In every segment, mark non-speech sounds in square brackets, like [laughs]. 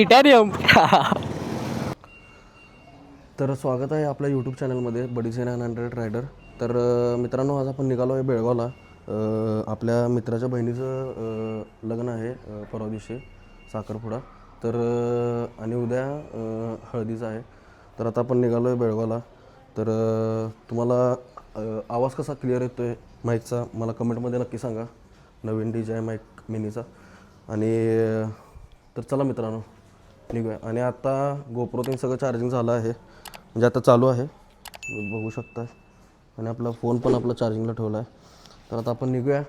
टिटॅरियम [laughs] तर स्वागत आहे आपल्या यूट्यूब चॅनलमध्ये बडीचे नाईन हंड्रेड रायडर तर मित्रांनो आज आपण निघालो आहे बेळगावला. आपल्या मित्राच्या बहिणीचं लग्न आहे परवा दिवशी साखरपुडा. तर आणि उद्या हळदीचं आहे. तर आता आपण निघालो आहे बेळगावला. तर तुम्हाला आवाज कसा क्लिअर येतो आहे माईकचा मला कमेंटमध्ये नक्की सांगा. नवीन डी जे आहे माईक मिनीचा आणि तर चला मित्रांनो. निघूया. आणि आता गोप्रोतीन सगळं चार्जिंग झालं आहे. म्हणजे आता चालू आहे. बघू शकता आणि आपला फोन पण आपला चार्जिंगला ठेवला आहे तर आता आपण निघूया.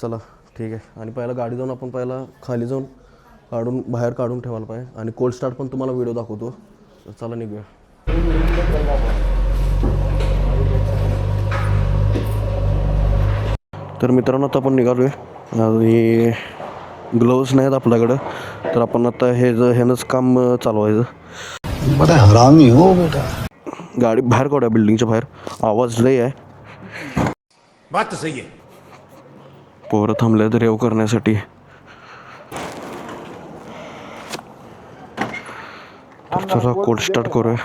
चला ठीक आहे. आणि पहिला गाडी जाऊन आपण पहिला खाली जाऊन काढून बाहेर काढून ठेवायला पाहिजे. आणि कोल्ड स्टार्ट पण तुम्हाला व्हिडिओ दाखवतो. तर चला निघूया. तर मित्रांनो आता आपण निघालो आहे आणि ग्लोव्स नाहीत आपल्याकडं. तर आपण आता हे ज ह्यानंच काम चालवायचं. हरामी हो बेटा. गाडी बाहेर काढूया बिल्डिंगच्या बाहेर. आवाज लय आहे. बात सही है पोरं थांबले तर रेव करण्यासाठी. तर चला कोल्ड स्टार्ट करूया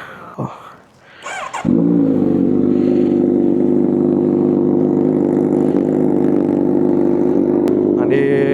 आणि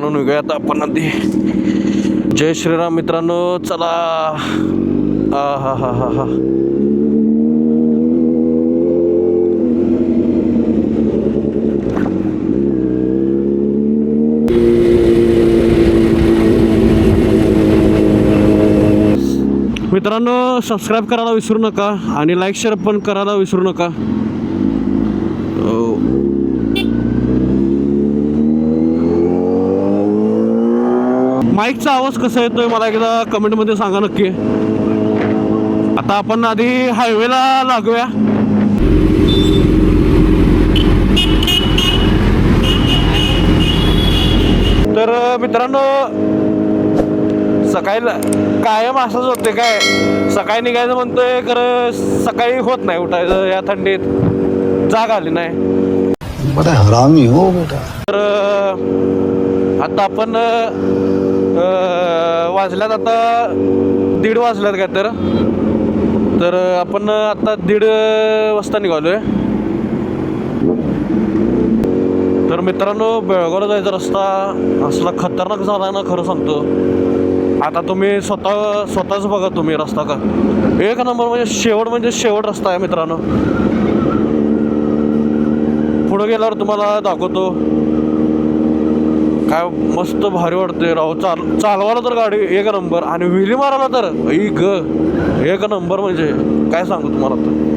मित्रांनो निघूया आता आपण अगदी. जय श्रीराम मित्रांनो चला. आ हा हा हा हा. मित्रांनो सबस्क्राईब करायला विसरू नका आणि लाईक शेअर पण करायला विसरू नका. माईकचा आवाज कसा येतोय मला एकदा कमेंटमध्ये सांगा नक्की. आता आपण आधी हायवेला लागूया. तर मित्रांनो सकाळी कायम असंच होते काय? सकाळी निघायचं म्हणतोय खरं सकाळी होत नाही उठायचं या थंडीत. जाग आली नाही. हो बेटा. तर आता आपण वाजल्यात आता दीड वाजल्यात काय तर. तर आपण आता दीड वाजता निघालो आहे तर मित्रांनो बेळगावला जायचा रस्ता असला खतरनाक झाला ना खरं सांगतो. आता तुम्ही स्वतः स्वतःच बघा तुम्ही रस्ता का. एक नंबर म्हणजे शेवट म्हणजे शेवट रस्ता आहे मित्रांनो. पुढं गेल्यावर तुम्हाला दाखवतो. काय मस्त भारी वाटते राव. चाल चालवायला तर गाडी एक नंबर आणि विहिरी मारायला तर आई ग एक नंबर म्हणजे काय सांगू तुम्हाला तर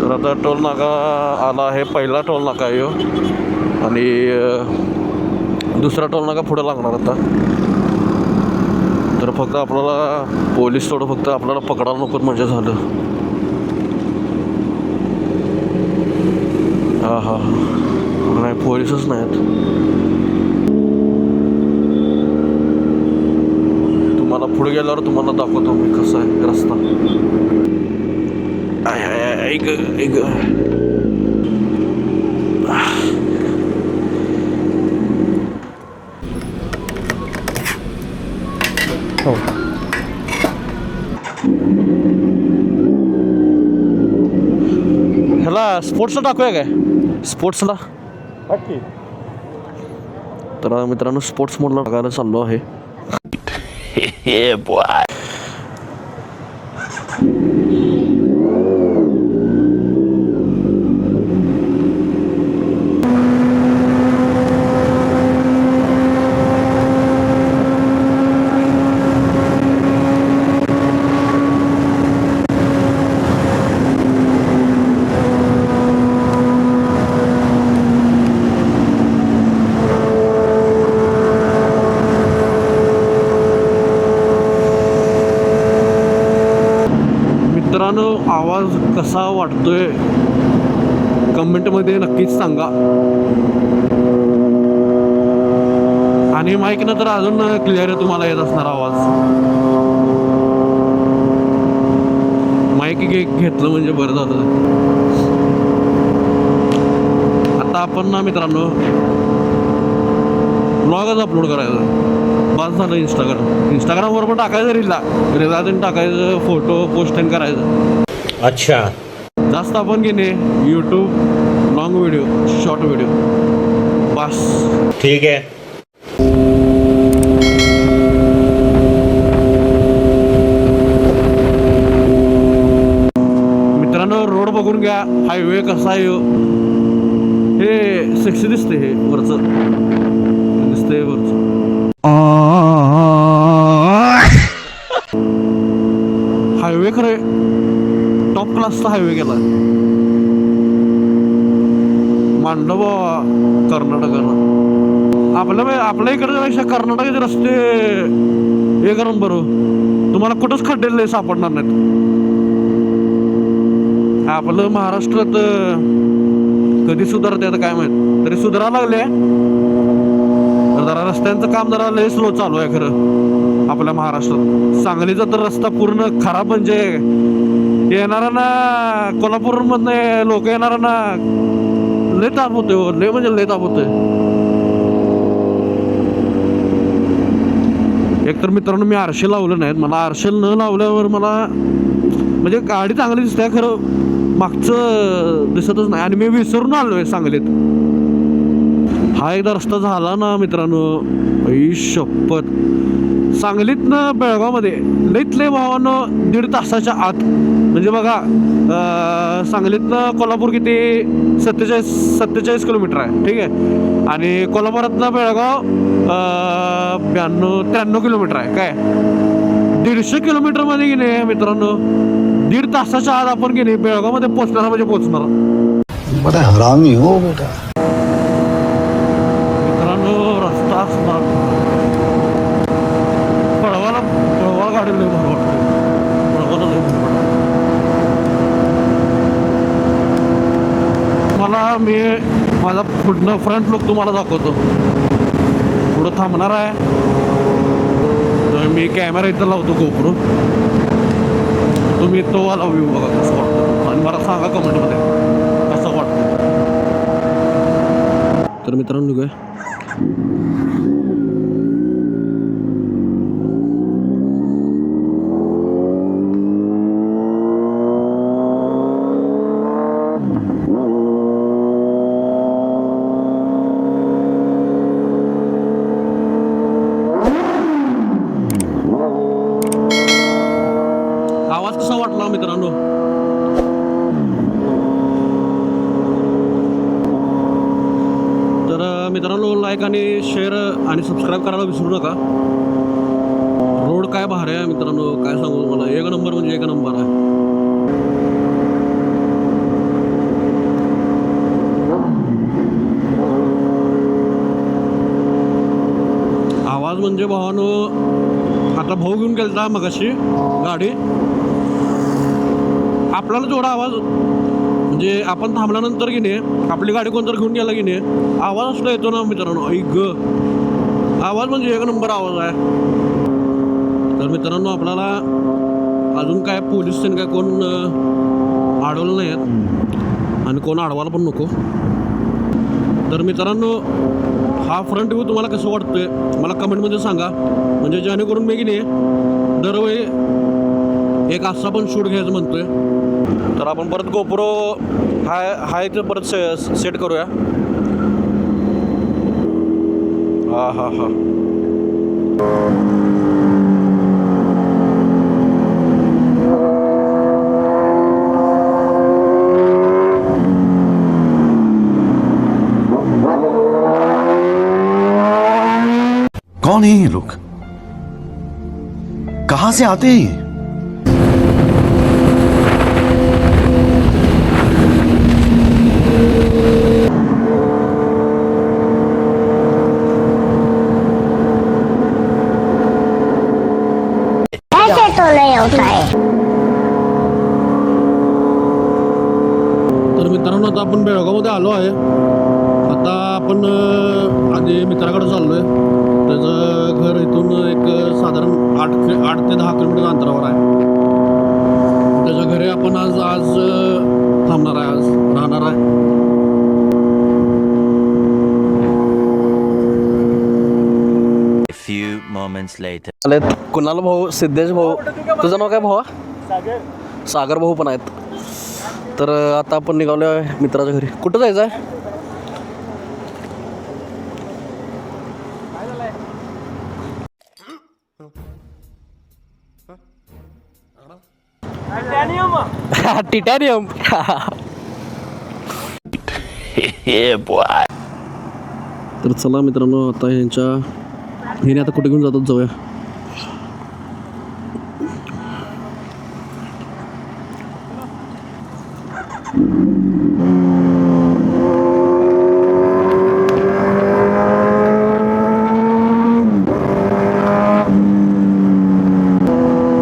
तर आता टोल नाका आला आहे पहिला टोल नाका आहे आणि दुसरा टोल नाका पुढे लागणार आता. तर फक्त आपल्याला पोलीस थोडं फक्त आपल्याला पकडायला नको म्हणजे झालं. हा हा नाही पोलीसच नाहीत तुम्हाला पुढे गेल्यावर तुम्हाला दाखवतो मी कसा आहे रस्ता आय ऐक ऐक ह्याला स्पोर्ट्सला टाकूया काय? स्पोर्ट्सला तर मित्रांनो स्पोर्ट्स मोडला टाकायला चाललो आहे. [laughs] मित्रांनो आवाज कसा वाटतोय? कमेंटमध्ये नक्कीच सांगा. आणि माईकनं तर अजून क्लिअर तुम्हाला येत असणार आवाज. माईक घेतलं म्हणजे बरं जातं. आता आपण ना मित्रांनो ब्लॉगच अपलोड करायचं. बस झालं इंस्टाग्राम इंस्टाग्रामवर पण टाकायचं रीलला. रीलला टाकायचं फोटो पोस्ट करायचं. अच्छा. जास्त आपण नाही YouTube long video short video बस. ठीक है मित्रांनो रोड बघून घ्या. हायवे कसा आहे ह्यो. हे सेक्सी दिसते हे वरचं. दिसतंय वरचं. हायवे खरे टॉप क्लासचा हायवे गेला मांडव कर्नाटकानं. आपल्या आपल्या इकडच्या कर्नाटकाचे रस्ते हे करून बरं तुम्हाला कुठंच खड्डेले सापडणार नाहीत. आपलं महाराष्ट्रात कधी सुधारते आता काय माहीत? तरी सुधारा लागले. जरा रस्त्यांचं काम जरा लय स्लो चालू आहे खरं. आपल्या महाराष्ट्रात. सांगलीचा तर रस्ता पूर्ण खराब म्हणजे येणाऱ्यांना कोल्हापूरमधनं लोक येणाऱ्यांना लय ताप होते हो लय म्हणजे लय ताप होते एक तर मित्रांनो मी आरशे लावलं नाहीत. मला आरशे न लावल्यावर मला म्हणजे गाडी चांगली दिसते खरं. मागचं दिसतच नाही. आणि मी विसरून आलो आहे सांगलीत. हा एकदा रस्ता झाला ना मित्रांनो. आई शपथ. सांगलीतनं बेळगावमध्ये. लईत लय भावानं दीड तासाच्या आत. म्हणजे बघा सांगलीतनं कोल्हापूर किती सत्तेचाळीस सत्तेचाळीस किलोमीटर आहे. ठीक आहे? आणि कोल्हापुरातनं बेळगाव ब्याण्णव त्र्याण्णव किलोमीटर आहे. काय? दीडशे किलोमीटरमध्ये गेले मित्रांनो? दीड तासाच्या आत आपण गेले बेळगावमध्ये मध्ये पोहोचणार म्हणजे पोचणार. बड़ा हरामी हो बेटा मित्रांनो रस्ता असणार पळवाला पळवा गाडी लय भारी वाटते. पळवाला लय भारी वाटते. मला मी माझा पुढनं फ्रंट लुक तुम्हाला दाखवतो. पुढं थांबणार आहे. तर मी कॅमेरा इथं लावतो गोप्रो तुम्ही तो वाला व्ह्यू बघा कसं वाटतं. आणि मला सांगा कमेंटमध्ये कसं वाटतं. तर मित्रांनो काय Thank you. लाईक आणि शेअर आणि सबस्क्राईब करायला विसरू नका. रोड काय भारी आहे मित्रांनो काय सांगू मला एक नंबर म्हणजे एक नंबर आहे. आवाज म्हणजे भावानो आता भाऊ घेऊन गेलता मगाशी गाडी. आपल्याला जेवढा आवाज. म्हणजे आपण थांबल्यानंतर की नाही आपली गाडी कोणतर घेऊन गेला की नाही आवाज असला येतो ना मित्रांनो. ऐक ग. आवाज म्हणजे एक नंबर आवाज आहे. तर मित्रांनो आपल्याला अजून काय पोलीस काय कोण अडवलं नाही आहेत. आणि कोण अडवायला पण नको. तर मित्रांनो हा फ्रंट व्ह्यू तुम्हाला कसं वाटतोय मला कमेंटमध्ये सांगा. म्हणजे जेणेकरून मी की नाही दरवेळी एक असा पण शूट घ्यायचं म्हणतोय. तर आपण परत गोप्रो हाय हाय ते परत से सेट करूया. हा हा हा. कौन है ये लोग? कहाँ से आते हैं तर मित्रांनो आता आपण बेळगावमध्ये आलो आहे. आता आपण आधी मित्राकडे चाललो आहे त्याचं घर इथून एक साधारण आठ आठ ते दहा किलोमीटर अंतरावर आहे. त्याच्या घरी आपण आज आज थांबणार आहे आज राहणार आहे. Later. आलेत. कुणाल भाऊ सिद्धेश भाऊ. तुझं नाव काय भाऊ सागर. भाऊ पण आहेत. तर आता आपण निघालो आहे मित्राच्या घरी. कुठं जायचं आहे? टिटॅनियम [laughs] तर चला मित्रांनो आता यांच्या हिने आता कुठे घेऊन जातात जाऊया.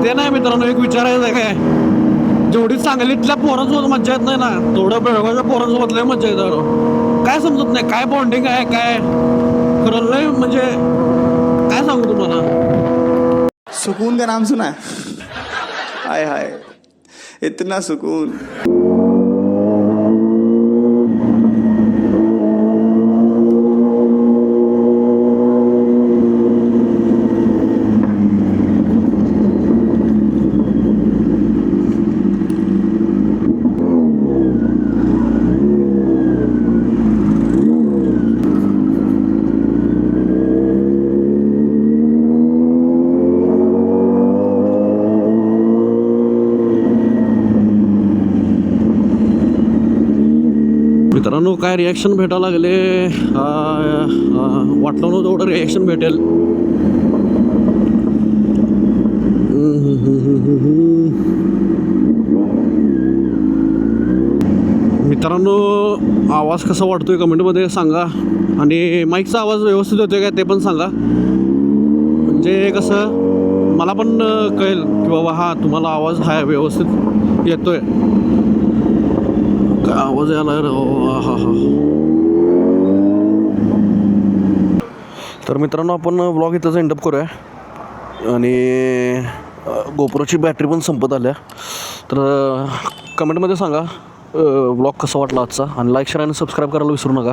ते नाही मित्रांनो एक विचारायचं आहे काय? जेवढी सांगलीतल्या पोरांसोबत मज्जा येत नाही ना तेवढं बेळगावच्या पोरांसोबत लय मज्जा येत काय समजत नाही काय बॉन्डिंग आहे काय? खरं लय म्हणजे काय सांगू तुम्हाला? सुकून का नाम सुना है हाय हाय. इतना सुकून. मित्रांनो काय रिॲक्शन भेटायला लागले? वाटलं नव्हतं एवढं रिॲक्शन भेटेल. मित्रांनो आवाज कसा वाटतोय कमेंटमध्ये सांगा. आणि माईकचा आवाज व्यवस्थित होतोय काय ते पण सांगा. म्हणजे कसं मला पण कळेल की बाबा हा तुम्हाला आवाज हा व्यवस्थित येतोय. काय आवाज यायला हा हा. तर मित्रांनो आपण ब्लॉग इथंच एंडअप करूया. आणि गोप्रोची बॅटरी पण संपत आल्या. तर कमेंटमध्ये सांगा ब्लॉग कसा वाटला आजचा? आणि लाईक शेअर आणि सबस्क्राईब करायला विसरू नका.